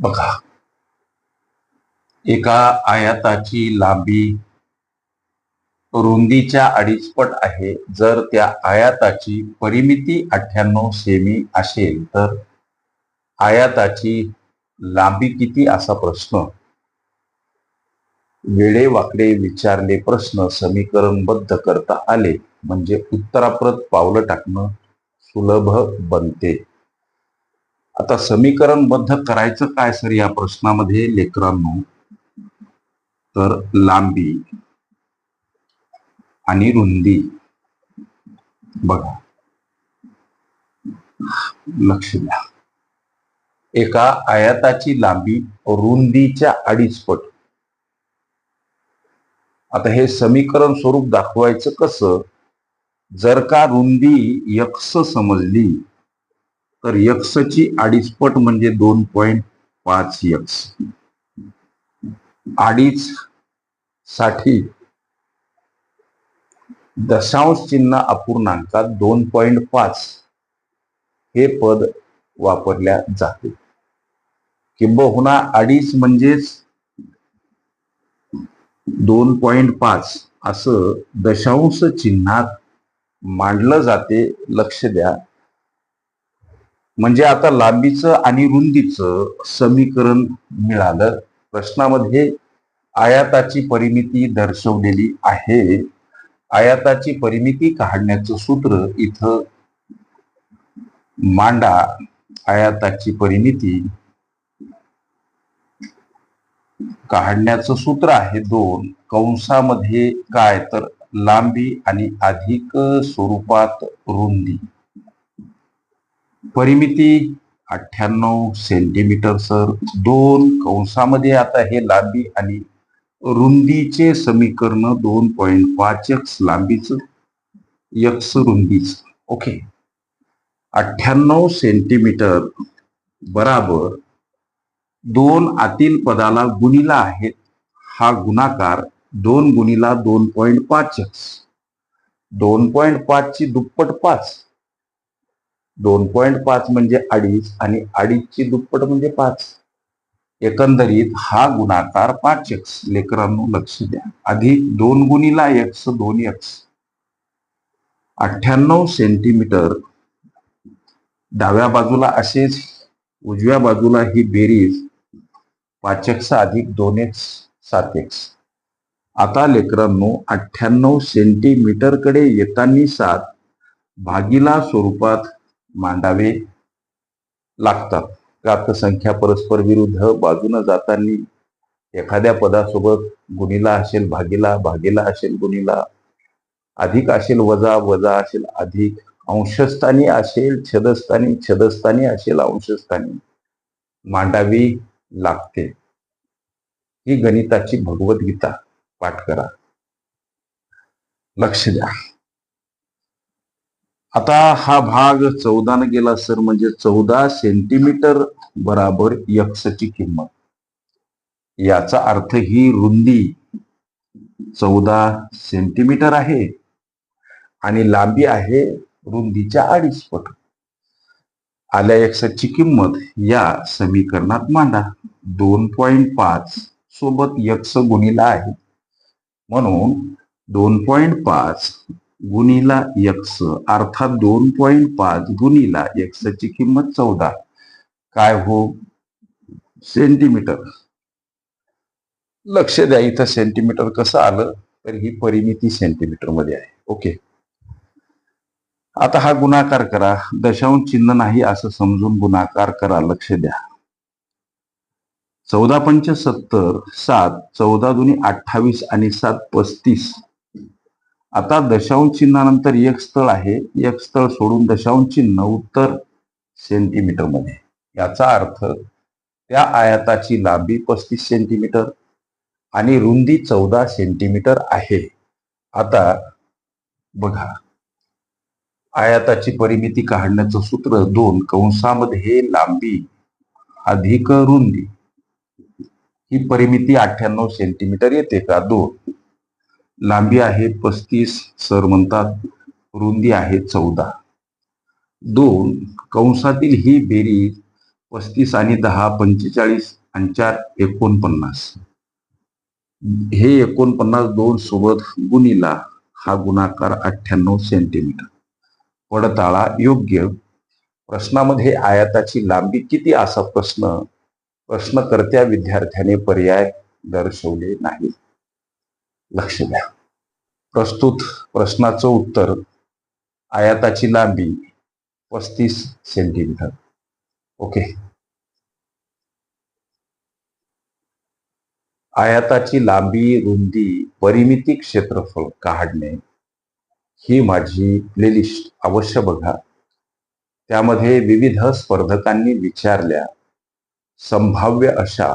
बघा. एका आयाताची लांबी रुंदीच्या अडीचपट आहे. जर त्या आयाताची परिमिती अठ्ठ्याण्णव सेमी असेल तर आयाताची लांबी किती असा प्रश्न? वेळेवाकडे विचारले प्रश्न समीकरणबद्ध करता आले. म्हणजे उत्तराप्रत पावलं टाकणं सुलभ बनते. आता समीकरणबद्ध करायचं काय सर या प्रश्नामध्ये लेकरांनो? तर लांबी आणि रुंदी. बघा. लक्ष द्या. एका आयाताची लांबी रुंदीच्या अडीच पट. आता हे समीकरण स्वरूप दाखवायचं कसं? जर का रुंदी यक्ष समजली तर यक्षची अडीचपट म्हणजे दोन पॉइंट पाच यक्स अडीच साठी दशांश चिन्ह अपूर्णांकात दोन पॉइंट पाच हे पद वापरल्या जाते. किंबहुना अडीच म्हणजेच दोन पॉइंट पाच असं दशांश चिन्हात मांडलं जाते लक्ष द्या. म्हणजे आता लांबीचं आणि रुंदीचं समीकरण मिळालं. प्रश्नामध्ये आयाताची परिमिती दर्शवलेली आहे. आयाताची परिमिती काढण्याचं सूत्र इथं मांडा. आयाताची परिमिती काढण्याचं सूत्र आहे दोन. कंसामध्ये काय? तर लांबी आणि अधिक स्वरूपात रुंदी. परिमिती अठ्ठ्याण्णव सेंटीमीटर सर दोन कंसामध्ये आता हे लांबी आणि रुंदीचे समीकरण दोन पॉईंट पाच एक्स लांबीच यक्स रुंदीच. ओके अठ्ठ्याण्णव सेंटीमीटर बराबर दोन आतील पदाला गुणिला आहेत हा गुणाकार दोन गुणिला दोन पॉईंट पाच एक्स दोन पॉईंट पाच ची दुप्पट पाच. दोन पॉईंट पाच म्हणजे अडीच आणि अडीचची दुप्पट म्हणजे पाच. एकंदरीत हा गुणाकार पाच एक्स लेकरांनो लक्ष द्या. अधिक दोन गुणीला एक्स दोन एक्स अठ्ठ्याण्णव सेंटीमीटर डाव्या बाजूला असेच उजव्या बाजूला ही बेरीज. पाच एक्स अधिक दोन एक्स सात एक्स आता लेकरांनो अठ्ठ्याण्णव सेंटीमीटरकडे येताना सात. भागीला स्वरूपात मांडावे लागतात. अर्थसंख्या परस्पर विरुद्ध बाजूनं जाताना एखाद्या पदासोबत गुणीला असेल भागीला भागीला असेल गुणीला अधिक असेल वजा वजा असेल अधिक अंशस्थानी असेल छदस्थानी छदस्थानी असेल अंशस्थानी मांडावी लागते. ही गणिताची भगवद्गीता. पाठ करा. लक्ष द्या. आता हा भाग चौदानं गेला सर म्हणजे चौदा सेंटीमीटर बराबर यक्षची किंमत. याचा अर्थ ही रुंदी चौदा सेंटीमीटर आहे आणि लांबी आहे रुंदीच्या अडीच पट आल्या यक्षची किंमत या समीकरणात मांडा. दोन पॉइंट पाच सोबत यक्ष गुणीला आहे. म्हणून दोन पॉइंट पाच गुणीला यक्स अर्थात दोन पॉइंट पाच गुणीला ची किंमत चौदा. काय हो? सेंटीमीटर लक्ष द्या इथं सेंटीमीटर कसं आलं तर ही परिमिती सेंटीमीटरमध्ये आहे. ओके आता हा गुणाकार करा. दशांश चिन्ह नाही असं समजून गुणाकार करा. लक्ष द्या. चौदा पंच सत्तर सात चौदा दुनी अठ्ठावीस आणि सात पस्तीस. आता दशांश चिन्हानंतर एक स्थळ आहे. एक स्थळ सोडून दशांश चिन्ह उत्तर सेंटीमीटरमध्ये. याचा अर्थ त्या आयाताची लांबी पस्तीस सेंटीमीटर आणि रुंदी चौदा सेंटीमीटर आहे. आता बघा आयाताची परिमिती काढण्याचं सूत्र दोन कंसामध्ये लांबी अधिक रुंदी. ही परिमिती अठ्ठ्याण्णव सेंटीमीटर येते का? दोन. लांबी आहे पस्तीस सर म्हणतात रुंदी आहे चौदा. दोन कंसातील ही बेरीज पस्तीस आणि दहा पंचेचाळीस आणि चार एकोणपन्नास. हे एकोणपन्नास दोन सोबत गुणीला हा गुणाकार अठ्ठ्याण्णव सेंटीमीटर पडताळा योग्य. प्रश्नामध्ये आयाताची लांबी किती असा प्रश्न? प्रश्नकर्त्या विद्यार्थ्याने पर्याय दर्शवले नाही लक्ष द्या. प्रस्तुत प्रश्नाचं उत्तर आयाताची लांबी पस्तीस सेंटीमीटर. ओके. आयाताची लांबी रुंदी परिमिती क्षेत्रफळ काढणे ही माझी प्लेलिस्ट. अवश्य बघा. त्यामध्ये विविध स्पर्धकांनी विचारल्या संभाव्य अशा